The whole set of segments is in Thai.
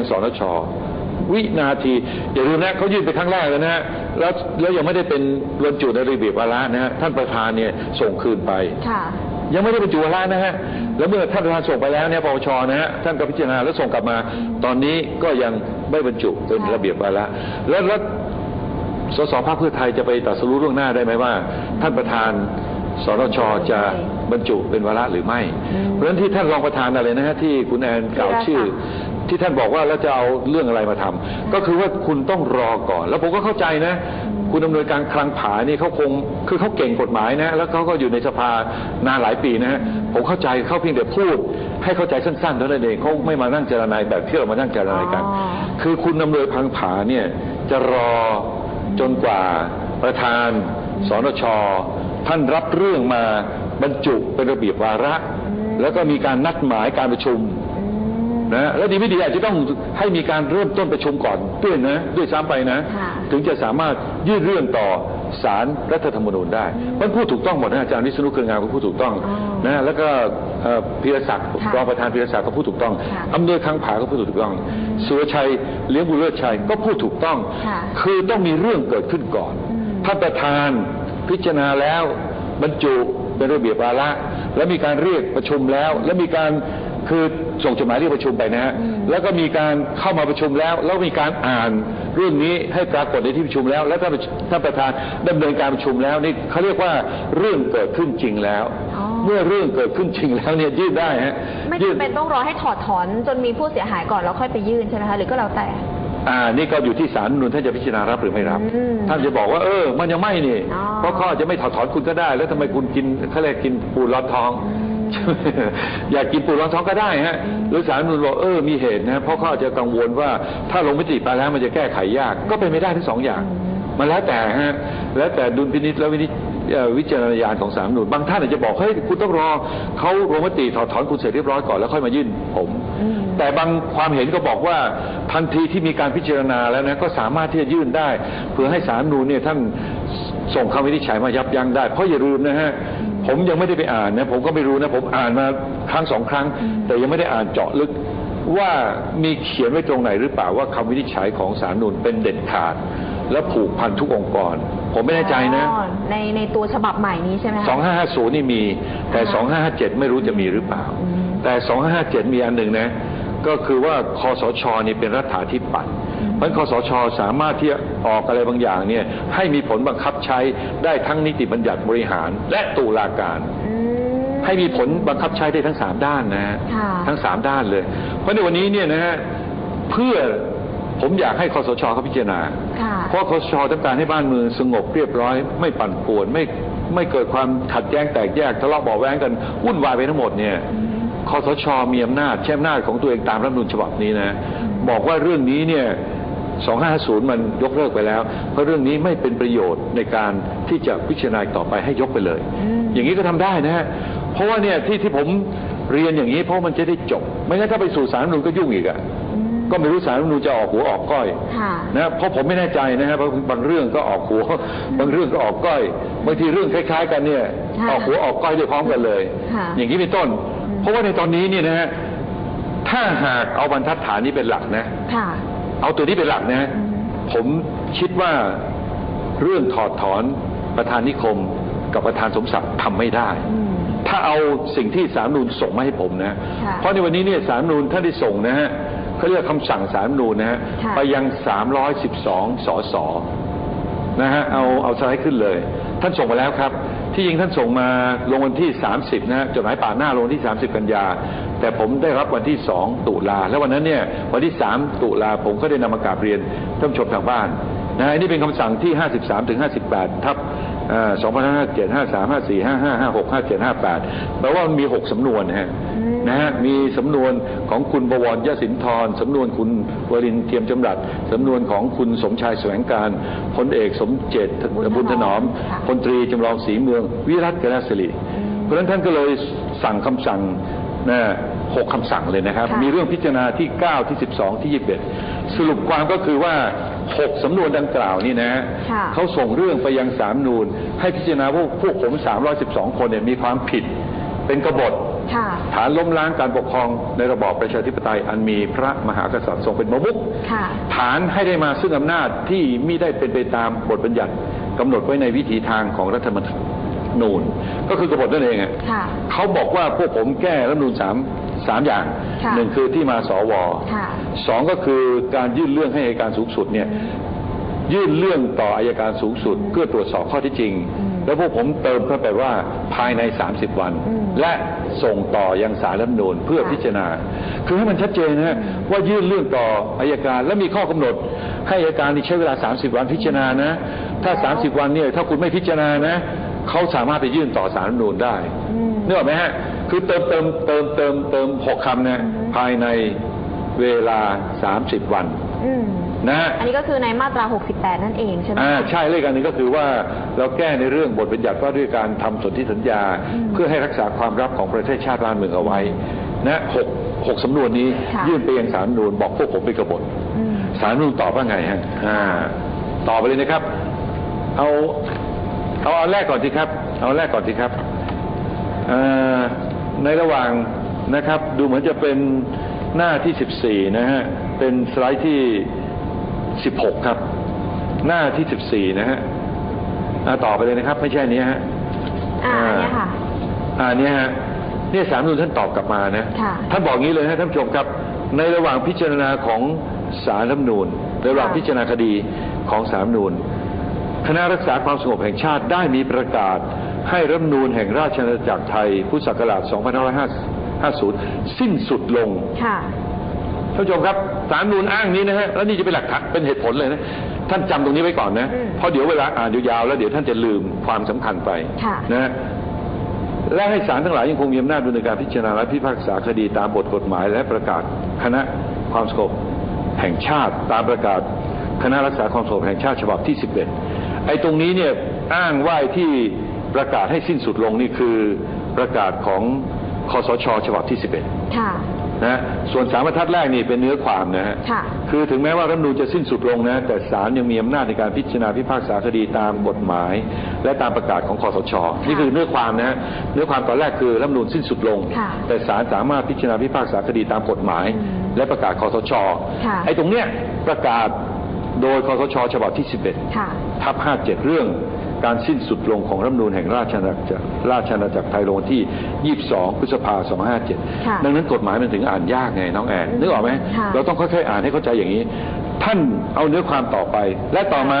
งสนชวินาที อย่าลืมนะเขายื่นไปครั้งแรกแล้วนะฮะแล้วแล้วยังไม่ได้เป็นบรรจุในระเบียบวาระนะฮะท่านประธานเนี่ยส่งคืนไปค่ะยังไม่ได้บรรจุวาระนะฮะแล้วเมื่อท่านประธานส่งไปแล้วเนี่ยปปชนะฮะท่านก็พิจารณาแล้วส่งกลับมา ตอนนี้ก็ยังไม่บรรจุเป็นระเบียบวาระแล้วแล้วสสภาคเพื่อไทยจะไปตัดสรู้ล่วงหน้าได้ไหมว่า ท่านประธาน สนชจะบรรจุเป็นวาระหรือไม่ เพราะฉะนั้นที่ท่านรองประธานอะไรนะฮะที่คุณแอนกล่าวชื่อ ที่ท่านบอกว่าแล้วจะเอาเรื่องอะไรมาทำก็คือว่าคุณต้องรอก่อน แล้วผมก็เข้าใจนะ คุณดำเนินการคลังผานี่เขาคงคือเขาเก่งกฎหมายนะ แล้วเขาก็อยู่ในสภานานหลายปีนะฮะผมเข้าใจเขาเพียงแต่พูด ให้เข้าใจสั้นๆเท่านั้นเองเขาไม่มานั่งเจรนายแบบที่เรามานั่งเจรนายกันอ๋อคือคุณดำเนินพังผาเนี่ยจะรอจนกว่าประธานสนช ท่านรับเรื่องมาบรรจุเป็นระเบียบวาระ แล้วก็มีการนัดหมายการประชุมนะแล้วดีไม่ดีอาจจะต้องให้มีการเริ่มต้นประชุมก่อนด้วยนะด้วยซ้ำไปนะค่ะถึงจะสามารถยื่นเรื่องต่อศาลรัฐธรรมนูญได้มันพูดถูกต้องหมดนะอาจารย์วิษณุเครืองามก็พูดถูกต้องอ๋อนะแล้วก็เอ่อพีรศักดิ์ค่ะรองประธานพีรศักดิ์ก็พูดถูกต้องค่ะอำนวยคังผาก็พูดถูกต้องสุรชัยเลี้ยงบุญเลิศชัยก็พูดถูกต้องค่ะคือต้องมีเรื่องเกิดขึ้นก่อนท่านประธาน พิจารณาแล้วบรรจุเป็นระเบียบวาระแล้วมีการเรียกประชุมแล้ว แล้วมีการคือส่งจดหมายเรียกประชุมไปนะฮะแล้วก็มีการเข้ามาประชุมแล้ว แล้วมีการอ่านเรื่องนี้ให้ปรากฏในที่ประชุมแล้ว แล้วท่านท่านประธานดำเนินการประชุมแล้วนี่เขาเรียกว่าเรื่องเกิดขึ้นจริงแล้วอ๋อเมื่อเรื่องเกิดขึ้นจริงแล้วเนี่ยยื่นได้ฮะไม่ยื่นจำเป็นต้องรอให้ถอดถอนจนมีผู้เสียหายก่อนแล้วค่อยไปยื่นใช่ไหมคะหรือก็แล้วแต่ อ่านี่ก็อยู่ที่ศาลรัฐธรรมนูนท่านจะพิจารณารับหรือไม่รับ อืมท่านจะบอกว่าเออ มันยังไม่นี่อ๋อ เพราะข้อจะไม่ถอดถอนคุณก็ได้ แล้วทำไมคุณกินเขาเรียกกินปูร้อนท้อง อยากกินปูร้อนท้องก็ได้ฮะหรือศาลรัฐธรรมนูนบอกเออมีเหตุนะเพราะเขาอาจจะกังวลว่าถ้าลงมติไปแล้วมันจะแก้ไขยากก็เป็นไม่ได้ทั้งสองอย่าง มันแล้วแต่ฮะแล้วแต่ดุลพินิจและวินิจเอ่อ วิจารณญาณของศาลรัฐธรรมนูญบางท่านอาจจะบอกเฮ้ยคุณต้องรอเขาลงมติถอดถอนคุณเสร็จเรียบร้อยก่อนแล้วค่อยมายื่นผม แต่บางความเห็นก็บอกว่าทันทีที่มีการพิจารณาแล้วนะก็สามารถที่จะยื่นได้ เพื่อให้ศาลรัฐธรรมนูญเนี่ยท่านส่งคำวินิจฉัยมายับยั้งได้ เพราะอย่าลืมนะฮะผมยังไม่ได้ไปอ่านนะผมก็ไม่รู้นะผมอ่านมาครั้งสองครั้ง แต่ยังไม่ได้อ่านเจาะลึกว่ามีเขียนไว้ตรงไหนหรือเปล่าว่าคำวินิจฉัยของศาลรัฐธรรมนูญเป็นเด็ดขาด และผูกพันทุกองค์กร ผมไม่แน่ใจนะ อ๋อในในตัวฉบับใหม่นี้ใช่ไหมคะ 2550 นี่มี แต่ 2557 ไม่รู้จะมีหรือเปล่าแต่ 2557 มีอันหนึ่งนะ ก็คือว่าคอสชนี่เป็นรัฐาธิปัตย์เพราะฉะนั้นคอสชสามารถที่จะออกอะไรบางอย่างเนี่ยให้มีผลบังคับใช้ได้ทั้งนิติบัญญัติบริหาร และตุลาการ อืม ให้มีผลบังคับใช้ได้ทั้งสามด้านนะฮะค่ะ ทั้งสามด้านเลย เพราะในวันนี้เนี่ยนะฮะเพื่อ ผมอยากให้คอสชเขาพิจารณาค่ะเพราะคอสชต้องการให้บ้านเมืองสงบเรียบร้อย ไม่ปั่นป่วนไม่ไม่เกิดความขัดแย้งแตกแยกทะเลาะเบาะแว้งกันวุ่นวายไปทั้งหมดเนี่ยคอสชมีอำนาจใช้อำนาจของตัวเองตามรัฐธรรมนูญฉบับนี้นะบอกว่าเรื่องนี้เนี่ย2550 มันยกเลิกไปแล้ว เพราะเรื่องนี้ไม่เป็นประโยชน์ในการที่จะพิจารณาต่อไปให้ยกไปเลยอย่างนี้ก็ทำได้นะฮะเพราะว่าเนี่ยที่ที่ผมเรียนอย่างนี้เพราะมันจะได้จบ ไม่งั้นถ้าไปสู่ศาลรัฐธรรมนูญก็ยุ่งอีกอะ ก็ไม่รู้ศาลรัฐธรรมนูญจะออกหัวออกก้อยค่ะนะเพราะผมไม่แน่ใจนะฮะเพราะบางเรื่องก็ออกหัว บางเรื่องก็ออกก้อยบางทีเรื่องคล้าย ๆ กันเนี่ยค่ะออกหัวออกก้อยได้พร้อมกันเลยค่ะอย่างนี้เป็นต้น เพราะว่าในตอนนี้เนี่ยนะฮะถ้าหากเอาบรรทัดฐานนี้เป็นหลักนะค่ะเอาตัวนี้เป็นหลักนะ ผมคิดว่าเรื่องถอดถอนประธานนิคมกับประธานสมศักดิ์ทำไม่ได้อืมถ้าเอาสิ่งที่สามนูนส่งมาให้ผมนะค่ะเพราะในวันนี้เนี่ยสามนูนท่านได้ส่งนะฮะ เขาเรียกคำสั่งสามนูนนะฮะค่ะไปยัง 312 สสนะฮะเอาเอาสไลด์ขึ้นเลย ท่านส่งมาแล้วครับ ที่จริงท่านส่งมาลงวันที่ 30 นะฮะจดหมายป่าหน้าลงวันที่ 30 กันยา แต่ผมได้รับวันที่ 2 ตุลา แล้ววันนั้นเนี่ยวันที่ 3 ตุลาผมก็ได้นำมากราบเรียนท่านผู้ชมทางบ้านนะฮะอันนี่เป็นคำสั่งที่ 53 ถึง 58 ทับเอ่อ2557 53 54 55 56 57 58แปลว่ามันมี 6สำนวนนะฮะ นะฮะมีสำนวนของคุณบวรยศินทร์สำนวนคุณวรินทร์เทียมจำรัดสำนวนของคุณสมชายแสวงการพลเอกสมเจตบุญถนอมบุญถนอมค่ะพลตรีจำลองศรีเมือง วิรัตกนสิริเพราะฉะนั้นท่านก็เลยสั่งคำสั่งนะหกคำสั่งเลยนะครับค่ะมีเรื่องพิจารณาที่ 9 ที่ 12 ที่ 21 สรุปความก็คือว่า 6สำนวนดังกล่าวนี่นะฮะค่ะเขาส่งเรื่องไปยังสามนูนให้พิจารณาว่าพวกผม 312 คนเนี่ยมีความผิดเป็นกบฏค่ะ ฐานล้มล้างการปกครองในระบอบประชาธิปไตยอันมีพระมหากษัตริย์ทรงเป็นประมุขค่ะฐานให้ได้มาซึ่งอำนาจที่มิได้เป็นไปตามบทบัญญัติกำหนดไว้ในวิถีทางของรัฐธรรมนูญก็คือกบฏนั่นเองอะค่ะเขาบอกว่าพวกผมแก้รัฐธรรมนูญสามสามอย่างค่ะหนึ่งคือที่มาสวค่ะสองก็คือการยื่นเรื่องให้อัยการสูงสุดเนี่ยยื่นเรื่องต่ออายการสูงสุด เพื่อตรวจสอบข้อเที่จริงอืมแล้วพวกผมเติมเข้าไปว่าภายใน 30 วันอืมและ ส่งต่อยังสารรัฐธรรมนูญเพื่อค่ะพิจารณา คือให้มันชัดเจนนะฮะว่ายื่นเรื่องต่ออายการ และมีข้อกำหนด ให้อายการนี่ใช้เวลา 30 วันพิจารณานะ ถ้า 30 วันเนี่ยถ้าคุณไม่พิจารณานะเขาสามารถไปยื่นต่อสารรัฐธรรมนูญได้อืมนึกออกไหมฮะคือเติมเติมเติมเติมเติมหกคำนะภายในเวลา 30 วันอืม นะฮะ อันนี้ก็คือในมาตรา 68 นั่นเองใช่ไหม อ่าคะใช่เลยกันหนึงก็คือว่าเราแก้ในเรื่องบทบัญญัติว่าด้วยการทำสนธิสัญญา อืมเพื่อให้รักษาความลับของประเทศชาติบ้านเมืองเอาไว้นะหกหกสำนวนนี้ค่ะ ยื่นไปยังสารรัฐธรรมนูญบอกพวกผมเป็นกบฏอืมสารรัฐธรรมนูญตอบว่าไงฮะอ่าตอบไปเลยนะครับ เอาเอาอันแรกก่อนสิครับ เอาอันแรกก่อนสิครับเอ่อในระหว่างนะครับ ดูเหมือนจะเป็นหน้าที่ 14 นะฮะเป็นสไลด์ที่ 16 ครับ หน้าที่ 14 นะฮะอ่าต่อไปเลยนะครับ ไม่ใช่อันนี้ฮะอ่าอันเนี้ยค่ะอ่าเนี่ยฮะเนี่ยสามนุนท่านตอบกลับมานะค่ะท่านบอกงี้เลยนะท่านผู้ชมครับ ในระหว่างพิจารณาของสารรัฐธรรมนูญระหว่างค่ะพิจารณาคดีของสารรัฐธรรมนูญคณะรักษาความสงบแห่งชาติได้มีประกาศ ให้รัฐธรรมนูญแห่งราชอาณาจักรไทยพุทธศักราช2550 สิ้นสุดลงค่ะ ท่านผู้ชมครับสารรัฐธรรมนูญอ้างนี้นะฮะแล้วนี่จะเป็นหลักฐานเป็นเหตุผลเลยนะท่านจำตรงนี้ไว้ก่อนนะอืมเพราะเดี๋ยวเวลาอ่านยาวๆแล้วเดี๋ยวท่านจะลืมความสำคัญไปค่ะนะฮะและให้ศาลทั้งหลายยังคงมีอำนาจดำเนินการพิจารณาและพิพากษาคดีตามบทกฎหมาย และประกาศคณะความสงบแห่งชาติตามประกาศคณะรักษาความสงบแห่งชาติฉบับที่ 11 ไอ้ตรงนี้เนี่ยอ้างว่าไอ้ที่ประกาศให้สิ้นสุดลงนี่คือประกาศของคอสช ฉบับที่ 11 ค่ะ นะฮะส่วนสามบรรทัดแรกนี่เป็นเนื้อความนะฮะค่ะคือถึงแม้ว่ารัฐธรรมนูญจะสิ้นสุดลงนะแต่ศาลยังมีอำนาจในการพิจารณาพิพากษาคดีตามกฎหมาย และตามประกาศของคอสชนี่คือเนื้อความนะฮะเนื้อความตอนแรกคือรัฐธรรมนูญสิ้นสุดลงค่ะแต่ศาลสามารถพิจารณาพิพากษาคดีตามกฎหมายอืมและประกาศคอสชค่ะไอ้ตรงเนี้ยประกาศโดยคอสชฉบับที่ค่ะ11ทับ57 เรื่อง การสิ้นสุดลงของรัฐธรรมนูญแห่งราชอาณาจักรราชอาณาจักรไทยลงวันที่ 22 พฤษภาคมค่ะ2557 ดังนั้นกฎหมายมันถึงอ่านยากไงน้องแอนนึกออกไหมค่ะเราต้องค่อยๆอ่านให้เข้าใจอย่างนี้ ท่านเอาเนื้อความต่อไป และต่อมา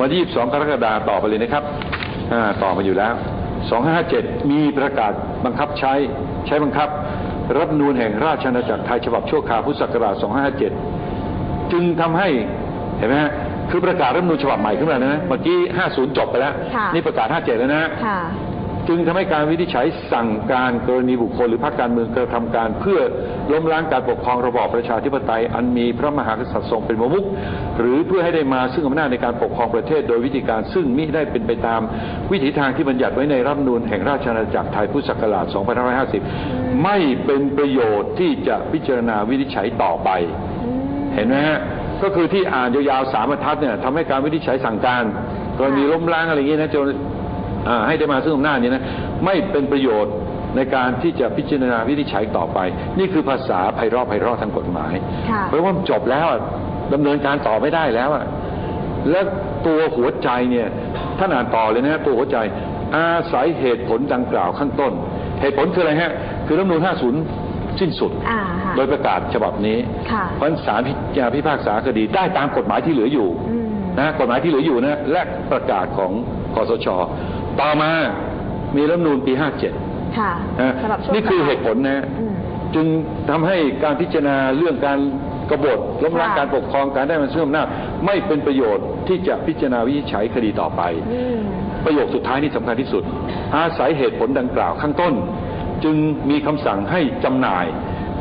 วันที่ 22 กรกฎาคมต่อไปเลยนะครับอ่าต่อมาอยู่แล้ว 2557 มีประกาศบังคับใช้ใช้บังคับ รัฐธรรมนูญแห่งราชอาณาจักรไทยฉบับชั่วคราวพุทธศักราช 2557 จึงทำให้เห็นไหมฮะ คือประกาศรัฐธรรมนูญฉบับใหม่ขึ้นมานะเมื่อกี้ 50 จบไปแล้วค่ะนี่ประกาศ 57 แล้วนะค่ะจึงทำให้การวินิจฉัยสั่งการกรณีบุคคลหรือพรรคการเมืองกระทำการ เพื่อล้มล้างการปกครองระบอบประชาธิปไตย อันมีพระมหากษัตริย์ทรงเป็นประมุขหรือเพื่อให้ได้มาซึ่งอำนาจในการปกครองประเทศ โดยวิธีการซึ่งมิได้เป็นไปตามวิถีทางที่บัญญัติไว้ในรัฐธรรมนูญแห่งราชอาณาจักรไทยพุทธศักราช 2550 ไม่เป็นประโยชน์ที่จะพิจารณาวินิจฉัยต่อไปอืมเห็นไหมฮะ ก็คือที่อ่านยาวๆสามบรรทัดเนี่ยทำให้การวินิจฉัยสั่งการกรณีล้มล้างอะไรอย่างนี้นะจนอ่าให้ได้มาซึ่งอำนาจนี้นะไม่เป็นประโยชน์ในการที่จะพิจารณาวินิจฉัยต่อไป นี่คือภาษาไพเราะไพเราะทางกฎหมายค่ะเพราะว่ามันจบแล้วอะดำเนินการต่อไม่ได้แล้วอะและตัวหัวใจเนี่ยท่านอ่านต่อเลยนะตัวหัวใจ อาศัยเหตุผลดังกล่าวข้างต้น เหตุผลคืออะไรฮะ คือรัฐธรรมนูล50 สิ้นสุดอ่าค่ะ โดยประกาศฉบับนี้ค่ะเพราะฉะนั้นศาลพิจารณาพิพากษาคดีได้ตามกฎหมายที่เหลืออยู่อืมนะกฎหมายที่เหลืออยู่นะและประกาศของคอสช ต่อมามีรัฐธรรมนูญปี 57ค่ะนะสำหรับช่วงนี่คือเหตุผลนะอืมจึงทำให้การพิจารณาเรื่องการกบฏล้มล้างค่ะการปกครองการได้มาซึ่งอำนาจไม่เป็นประโยชน์ที่จะพิจารณาวินิจฉัยคดีต่อไปอืมประโยคสุดท้ายนี่สำคัญที่สุด อาศัยเหตุผลดังกล่าวข้างต้น จึงมีคำสั่งให้จำหน่าย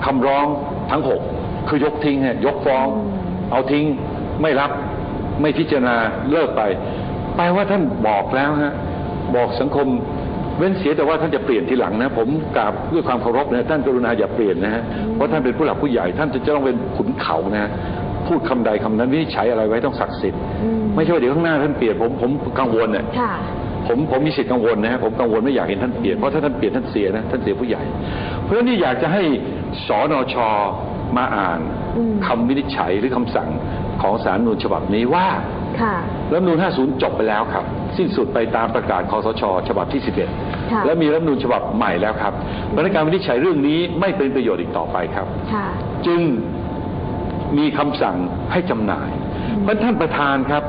คำร้องทั้งหกคือยกทิ้งฮะยกฟ้องอืมเอาทิ้งไม่รับไม่พิจารณาเลิกไปแปลว่าท่านบอกแล้วฮะบอกสังคมเว้นเสียแต่ว่าท่านจะเปลี่ยนทีหลังนะ ผมกราบด้วยความเคารพนะท่านกรุณาอย่าเปลี่ยนนะฮะเพราะท่านเป็นผู้หลักผู้ใหญ่ท่านจะต้องเป็นขุนเขานะพูดคำใดคำนั้นวินิจฉัยอะไรไว้ต้องศักดิ์สิทธิ์อืมไม่ใช่ว่าเดี๋ยวข้างหน้าท่านเปลี่ยนผมผมกังวลเนี่ยค่ะ ผมผมมีสิทธิ์กังวลนะฮะผมกังวลไม่อยากเห็นท่านเปลี่ยนเพราะถ้าท่านเปลี่ยนท่านเสียนะท่านเสียผู้ใหญ่ เพราะฉะนั้นนี่อยากจะให้สนชมาอ่านอืมคำวินิจฉัยหรือคำสั่งของสารรัฐธรรมนูญฉบับนี้ว่าค่ะรัฐธรรมนูญ50 จบไปแล้วครับ สิ้นสุดไปตามประกาศคอสช ฉบับที่ค่ะ11 และมีรัฐธรรมนูญฉบับใหม่แล้วครับเพราะฉะนั้นการวินิจฉัยเรื่องนี้ไม่เป็นประโยชน์อีกต่อไปครับค่ะจึงมีคำสั่งให้จำหน่าย เพราะท่านประธานครับ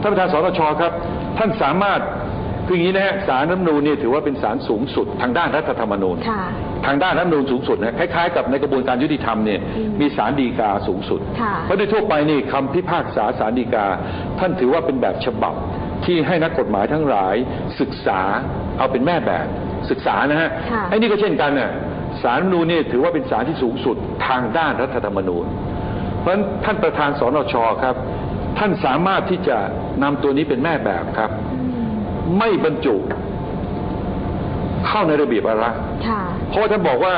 ท่านประธานสนชครับ ท่านสามารถ คืออย่างนี้นะฮะสารรัฐธรรมนูญเนี่ยถือว่าเป็นศาลสูงสุดทางด้านรัฐธรรมนูญค่ะทางด้านรัฐธรรมนูญสูงสุดนะคล้ายๆกับในกระบวนการยุติธรรมเนี่ยอืมมีศาลฎีกาสูงสุดค่ะเพราะโดยทั่วไปนี่คำพิพากษาศาลฎีกา ท่านถือว่าเป็นแบบฉบับที่ให้นักกฎหมายทั้งหลายศึกษาเอาเป็นแม่แบบศึกษานะฮะค่ะไอ้นี่ก็เช่นกันน่ะศาลรัฐธรรมนูญเนี่ยถือว่าเป็นศาลที่สูงสุดทางด้านรัฐธรรมนูญ เพราะฉะนั้นท่านประธานสนชครับ ท่านสามารถที่จะนำตัวนี้เป็นแม่แบบครับ ไม่บรรจุ เข้าในระเบียบวาระค่ะเพราะว่าท่านบอกว่า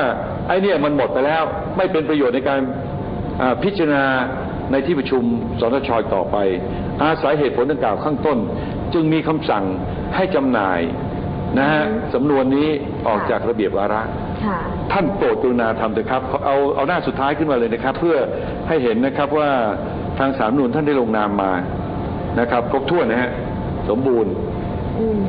ไอ้เนี่ยมันหมดไปแล้ว ไม่เป็นประโยชน์ในการอ่าพิจารณาในที่ประชุมสนชต่อไป อาศัยเหตุผลดังกล่าวข้างต้น จึงมีคำสั่งให้จำหน่ายนะฮะอืมสำนวนนี้ออกค่ะจากระเบียบวาระค่ะท่านโปรดกรุณาทำเถอะครับเอาเอาหน้าสุดท้ายขึ้นมาเลยนะครับ เพื่อให้เห็นนะครับว่าทางสามนูนท่านได้ลงนามมานะครับ ครบถ้วนนะฮะสมบูรณ์ อืม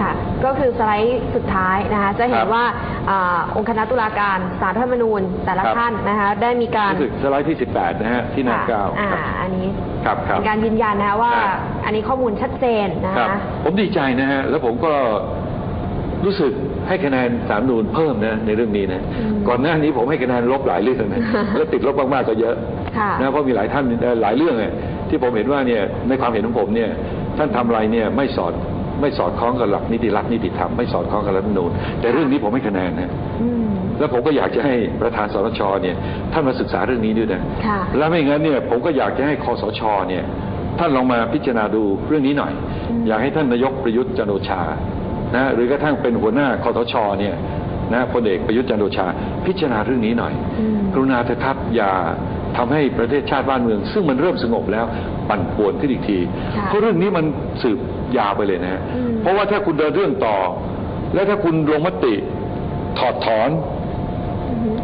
ค่ะ ก็คือสไลด์สุดท้ายนะคะ จะเห็คนรับว่าอาองค์คณะตุลาการสารรัฐธรรมนูญแต่ละครับ ท่านนะคะ ได้มีการ รู้สึกสไลด์ที่ 18 นะฮะ ที่หน้าค่ะเก้าอ่า ครับ อันนี้ครับครับ เป็นการยืนยันนะคะว่า ครับ อันนี้ข้อมูลชัดเจนนะครับ คะ ผมดีใจนะฮะ แล้วผมก็รู้สึกให้คะแนนสามนูนเพิ่มนะในเรื่องนี้นะ อืมก่อนหน้านี้ผมให้คะแนนลบหลายเรื่องนะ แล้วติดลบมากๆก็เยอะค่ะนะเพราะมีหลายท่านเอ่อหลายเรื่องเนี่ยที่ผมเห็นว่าเนี่ยในความเห็นของผมเนี่ยท่านทำอะไรเนี่ยไม่สอด ไม่สอดคล้องกับหลักนิติรัฐนิติธรรมไม่สอดคล้องกับรัฐธรรมนูญแต่เรื่องนี้ผมให้คะแนนนะอืมแล้วผมก็อยากจะให้ประธานสนชเนี่ยท่านมาศึกษาเรื่องนี้ด้วยนะค่ะแล้วไม่งั้นเนี่ยผมก็อยากจะให้คอสชเนี่ยท่านลองมาพิจารณาดูเรื่องนี้หน่อยอืมอยากให้ท่านนายกประยุทธ์จันทร์โอชานะหรือกระทั่งเป็นหัวหน้าคอสชเนี่ยนะพลเอกประยุทธ์จันทร์โอชา พิจารณาเรื่องนี้หน่อยอืมกรุณาเถอะครับอย่าทำให้ประเทศชาติบ้านเมือง ซึ่งมันเริ่มสงบแล้วปั่นป่วนขึ้นอีกทีค่ะเพราะเรื่องนี้มันสืบ ยาวไปเลยนะฮะอืมเพราะว่าถ้าคุณเดินเรื่องต่อ และถ้าคุณลงมติถอดถอนอืม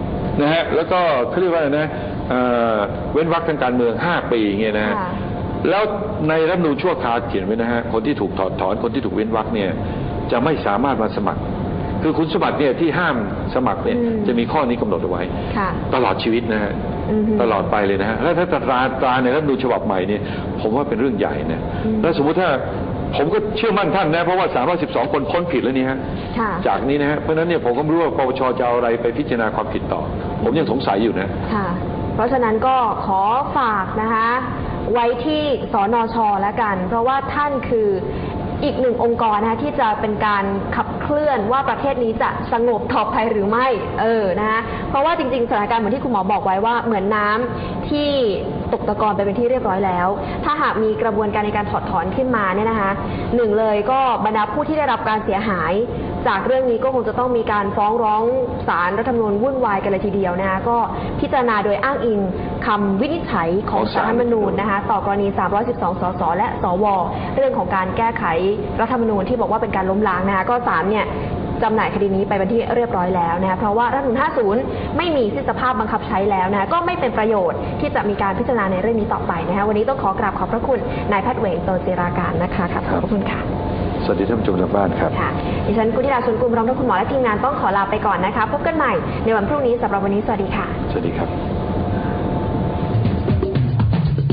นะฮะแล้วก็เขาเรียกว่าอะไรนะเอ่อเว้นวรรคทางการเมือง5ปีอย่างเงี้ยนะฮะค่ะแล้วในรัฐธรรมนูญชั่วคราวเขียนไว้นะฮะคนที่ถูกถอดถอนคนที่ถูกเว้นวรรคเนี่ย จะไม่สามารถมาสมัคร คือคุณสมบัติเนี่ยที่ห้ามสมัครเนี่ยอืมจะมีข้อนี้กำหนดเอาไว้ค่ะตลอดชีวิตนะฮะอือฮึตลอดไปเลยนะฮะแล้วถ้าตราตราในรัฐธรรมนูญฉบับใหม่เนี่ยผมว่าเป็นเรื่องใหญ่นะอืมแล้วสมมุติถ้า ผมก็เชื่อมั่นท่านนะ เพราะว่า 312 คนพ้นผิดแล้วนี่ฮะค่ะจากนี้นะฮะ เพราะฉะนั้นเนี่ยผมก็ไม่รู้ว่าปปชจะเอาอะไรไปพิจารณาความผิดต่อ ผมยังสงสัยอยู่นะ ค่ะ เพราะฉะนั้นก็ขอฝากนะคะ ไว้ที่สนชแล้วกัน เพราะว่าท่านคืออีกหนึ่งองค์กรนะคะที่จะเป็นการขับเคลื่อนว่าประเทศนี้จะสงบต่อไปหรือไม่ เออนะคะเพราะว่าจริงๆสถานการณ์เหมือนที่คุณหมอบอกไว้ว่าเหมือนน้ำที่ ตกตะกอนไปเป็นที่เรียบร้อยแล้ว ถ้าหากมีกระบวนการในการถอดถอนขึ้นมาเนี่ยนะคะหนึ่งเลยก็บรรดาผู้ที่ได้รับการเสียหาย จากเรื่องนี้ก็คงจะต้องมีการฟ้องร้องศาลรัฐธรรมนูญวุ่นวายกันเลยทีเดียวนะคะก็พิจารณาโดยอ้างอิงคำวินิจฉัยของศาลรัฐธรรมนูญนะคะต่อกรณี 312 สส และ สว เรื่องของการแก้ไขรัฐธรรมนูญที่บอกว่าเป็นการล้มล้างนะคะก็ศาลเนี่ย จำหน่ายคดีนี้ไปเป็นที่เรียบร้อยแล้วนะคะเพราะว่ารัฐธรรมนูญ50 ไม่มีสิ้นสภาพบังคับใช้แล้วนะคะก็ไม่เป็นประโยชน์ที่จะมีการพิจารณาในเรื่องนี้ต่อไปนะคะวันนี้ต้องขอกราบขอบพระคุณนายแพทย์เหวงโตจิราการนะคะครับขอบพระคุณค่ะสวัสดีท่านผู้ชมทางบ้านครับค่ะดิฉันกุธิดาชนกุลพร้อมทั้งคุณหมอและทีมงานต้องขอลาไปก่อนนะคะ พบกันใหม่ในวันพรุ่งนี้สำหรับวันนี้สวัสดีค่ะ สวัสดีครับ